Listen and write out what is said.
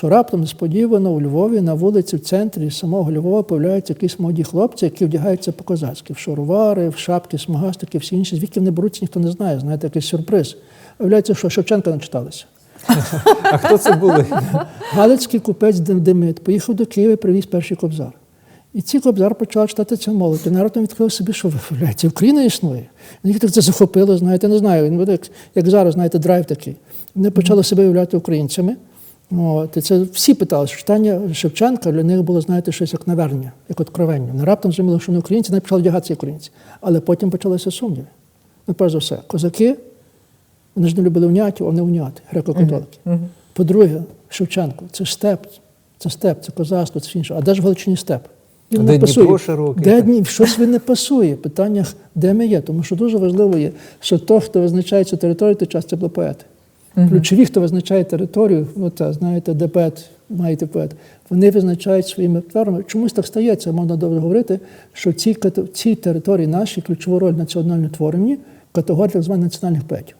що раптом несподівано у Львові на вулиці в центрі самого Львова появляються якісь молоді хлопці, які вдягаються по-козацьки, в шаровари, в шапки, смугастики, всі інші. Звідки вони беруться, ніхто не знає. Знаєте, якийсь сюрприз. Виявляється, що Шевченка начиталися. А хто це були? Галицький купець Дем- Демид поїхав до Києва і привіз перший кобзар. І ці кобзар почав читати цю молодь. І народ відкрив собі, що виявляється, Україна існує. Їх так це захопило, знаєте, не знаю. Як, зараз, знаєте, драйв такий. Вони почали себе являти українцями. От, і це всі питали, що читання Шевченка для них було, знаєте, щось як навернення, як откровення. Не раптом зрозуміли, що вони українці, не почали вдягатися українці. Але потім почалися сумніви. Ну, перш за все, козаки, вони ж не любили унятів, а не уняти, греко-католики. По-друге, Шевченко це степ, це степ, це козацтво, це інше. А де ж в Галичині степ? Він А не де пасує. Широкий? Де Дніп? Щось він не пасує. в Питаннях, де ми є. Тому що дуже важливо є, що той, хто визначає цю територію, той час це були поети. Ключові, хто визначає територію, от, знаєте, де пет, маєте поет, вони визначають своїми творами. Чомусь так стається, можна добре говорити, що в цій, території наші ключову роль в національному творенні категорія так званих національних поетів.